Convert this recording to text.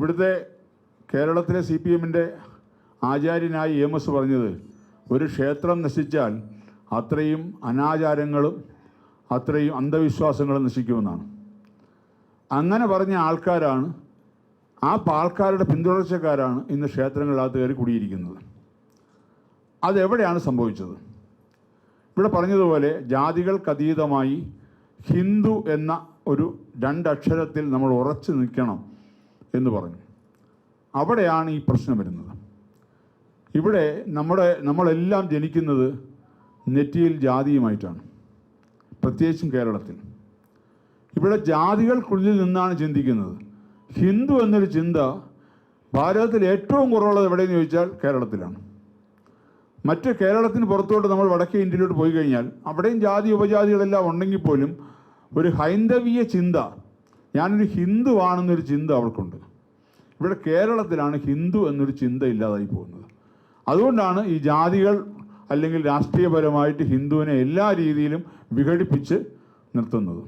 ഇവിടുത്തെ കേരളത്തിലെ C P എമ്മിന്റെ ആചാര്യനായി എം എസ് പറഞ്ഞത് ഒരു ക്ഷേത്രം നശിച്ചാൽ അത്രയും അനാചാരങ്ങളും അത്രയും അന്ധവിശ്വാസങ്ങളും നശിക്കുമെന്നാണ്. അങ്ങനെ പറഞ്ഞ ആൾക്കാരാണ് ആ ആൾക്കാരുടെ പിന്തുടർച്ചക്കാരാണ് ഇന്ന് ക്ഷേത്രങ്ങളിനകത്ത് കയറി കുടിയിരിക്കുന്നത്. അതെവിടെയാണ് സംഭവിച്ചത്? ഇവിടെ പറഞ്ഞതുപോലെ ജാതികൾക്കതീതമായി ഹിന്ദു എന്ന ഒരു രണ്ടക്ഷരത്തിൽ നമ്മൾ ഉറച്ചു നിൽക്കണം. എന്ന് പറഞ്ഞു. അവിടെയാണ് ഈ പ്രശ്നം വരുന്നത്. ഇവിടെ നമ്മുടെ നമ്മളെല്ലാം ജനിക്കുന്നത് നെറ്റിയിൽ ജാതിയുമായിട്ടാണ് പ്രത്യേകിച്ചും കേരളത്തിൽ. ഇവിടെ ജാതികൾക്കുള്ളിൽ നിന്നാണ് ചിന്തിക്കുന്നത്. ഹിന്ദു എന്നൊരു ചിന്ത ഭാരതത്തിൽ ഏറ്റവും കുറവുള്ളത് എവിടെയെന്ന് ചോദിച്ചാൽ കേരളത്തിലാണ്. മറ്റ് കേരളത്തിന് പുറത്തോട്ട് നമ്മൾ വടക്കേ ഇന്ത്യയിലോട്ട് പോയി കഴിഞ്ഞാൽ അവിടെയും ജാതി ഉപജാതികളെല്ലാം ഉണ്ടെങ്കിൽ പോലും ഒരു ഹൈന്ദവീയ ചിന്ത ഞാനൊരു ഹിന്ദു ആണെന്നൊരു ചിന്ത അവർക്കുണ്ട് ഇവിടെ കേരളത്തിലാണ് ഹിന്ദു എന്നൊരു ചിന്ത ഇല്ലാതായി പോകുന്നത്. അതുകൊണ്ടാണ് ഈ ജാതികൾ അല്ലെങ്കിൽ രാഷ്ട്രീയപരമായിട്ട് ഹിന്ദുവിനെ എല്ലാ രീതിയിലും വിഘടിപ്പിച്ച് നിർത്തുന്നത്.